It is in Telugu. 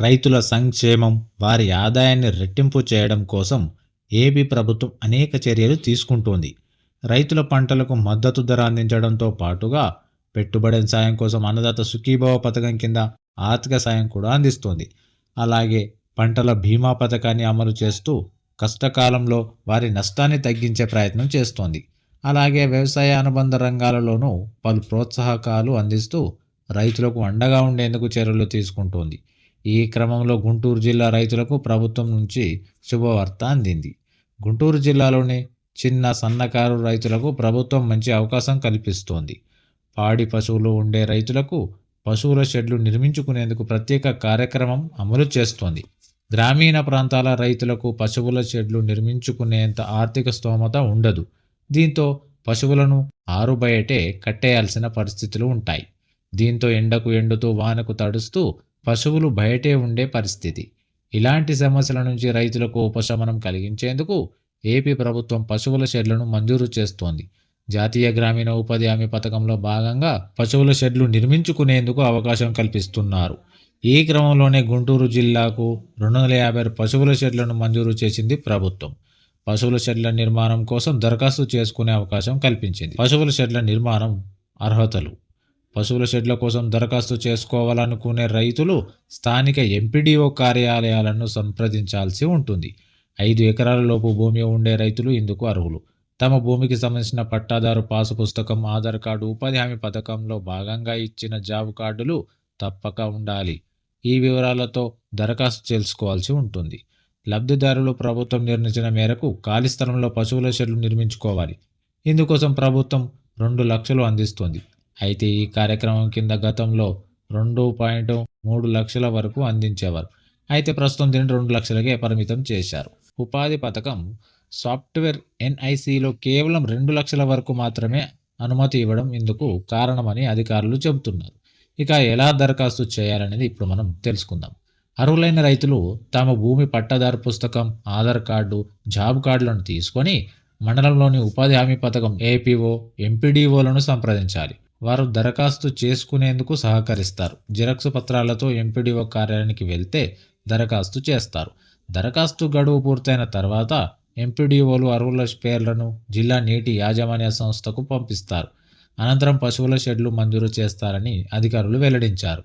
రైతుల సంక్షేమం వారి ఆదాయాన్ని రెట్టింపు చేయడం కోసం ఏపీ ప్రభుత్వం అనేక చర్యలు తీసుకుంటోంది. రైతుల పంటలకు మద్దతు ధర అందించడంతో పాటుగా పెట్టుబడి సాయం కోసం అన్నదాత సుఖీభావ పథకం కింద ఆర్థిక సాయం కూడా అందిస్తోంది. అలాగే పంటల బీమా పథకాన్ని అమలు చేస్తూ కష్టకాలంలో వారి నష్టాన్ని తగ్గించే ప్రయత్నం చేస్తోంది. అలాగే వ్యవసాయ అనుబంధ రంగాలలోనూ పలు ప్రోత్సాహకాలు అందిస్తూ రైతులకు అండగా ఉండేందుకు చర్యలు తీసుకుంటోంది. ఈ క్రమంలో గుంటూరు జిల్లా రైతులకు ప్రభుత్వం నుంచి శుభవార్త అందింది. గుంటూరు జిల్లాలోని చిన్న సన్నకారు రైతులకు ప్రభుత్వం మంచి అవకాశం కల్పిస్తోంది. పాడి పశువులు ఉండే రైతులకు పశువుల షెడ్లు నిర్మించుకునేందుకు ప్రత్యేక కార్యక్రమం అమలు చేస్తోంది. గ్రామీణ ప్రాంతాల రైతులకు పశువుల షెడ్లు నిర్మించుకునేంత ఆర్థిక స్తోమత ఉండదు. దీంతో పశువులను ఆరు బయటే కట్టేయాల్సిన పరిస్థితులు ఉంటాయి. దీంతో ఎండకు ఎండుతూ వానకు తడుస్తూ పశువులు బయటే ఉండే పరిస్థితి. ఇలాంటి సమస్యల నుంచి రైతులకు ఉపశమనం కలిగించేందుకు ఏపీ ప్రభుత్వం పశువుల షెడ్లను మంజూరు చేస్తోంది. జాతీయ గ్రామీణ ఉపాధి హామీ పథకంలో భాగంగా పశువుల షెడ్లు నిర్మించుకునేందుకు అవకాశం కల్పిస్తున్నారు. ఈ క్రమంలోనే గుంటూరు జిల్లాకు రెండు వందల యాభై పశువుల షెడ్లను మంజూరు చేసింది ప్రభుత్వం. పశువుల షెడ్ల నిర్మాణం కోసం దరఖాస్తు చేసుకునే అవకాశం కల్పించింది. పశువుల షెడ్ల నిర్మాణం అర్హతలు పశువుల షెడ్ల కోసం దరఖాస్తు చేసుకోవాలనుకునే రైతులు స్థానిక ఎంపీడీఓ కార్యాలయాలను సంప్రదించాల్సి ఉంటుంది. ఐదు ఎకరాల లోపు భూమి ఉండే రైతులు ఇందుకు అర్హులు. తమ భూమికి సంబంధించిన పట్టాదారు పాసు పుస్తకం ఆధార్ కార్డు ఉపాధి హామీ పథకంలో భాగంగా ఇచ్చిన జాబ్ కార్డులు తప్పక ఉండాలి. ఈ వివరాలతో దరఖాస్తు చేసుకోవాల్సి ఉంటుంది. లబ్ధిదారులు ప్రభుత్వం నిర్ణయించిన మేరకు ఖాళీ స్థలంలో పశువుల షెడ్లు నిర్మించుకోవాలి. ఇందుకోసం ప్రభుత్వం రెండు లక్షలు అందిస్తుంది. అయితే ఈ కార్యక్రమం కింద గతంలో రెండు పాయింట్ మూడు లక్షల వరకు అందించేవారు. అయితే ప్రస్తుతం దీన్ని రెండు లక్షలకే పరిమితం చేశారు. ఉపాధి పథకం సాఫ్ట్వేర్ ఎన్ఐసిలో కేవలం రెండు లక్షల వరకు మాత్రమే అనుమతి ఇవ్వడం ఇందుకు కారణమని అధికారులు చెబుతున్నారు. ఇక ఎలా దరఖాస్తు చేయాలనేది ఇప్పుడు మనం తెలుసుకుందాం. అర్హులైన రైతులు తమ భూమి పట్టాదారు పుస్తకం ఆధార్ కార్డు జాబ్ కార్డులను తీసుకొని మండలంలోని ఉపాధి హామీ పథకం ఏపీఓ ఎంపీడీఓలను సంప్రదించాలి. వారు దరఖాస్తు చేసుకునేందుకు సహకరిస్తారు. జిరాక్స్ పత్రాలతో ఎంపీడీఓ కార్యాలయానికి వెళ్తే దరఖాస్తు చేస్తారు. దరఖాస్తు గడువు పూర్తయిన తర్వాత ఎంపీడీఓలు అర్హుల పేర్లను జిల్లా నీటి యాజమాన్య సంస్థకు పంపిస్తారు. అనంతరం పశువుల షెడ్లు మంజూరు చేస్తారని అధికారులు వెల్లడించారు.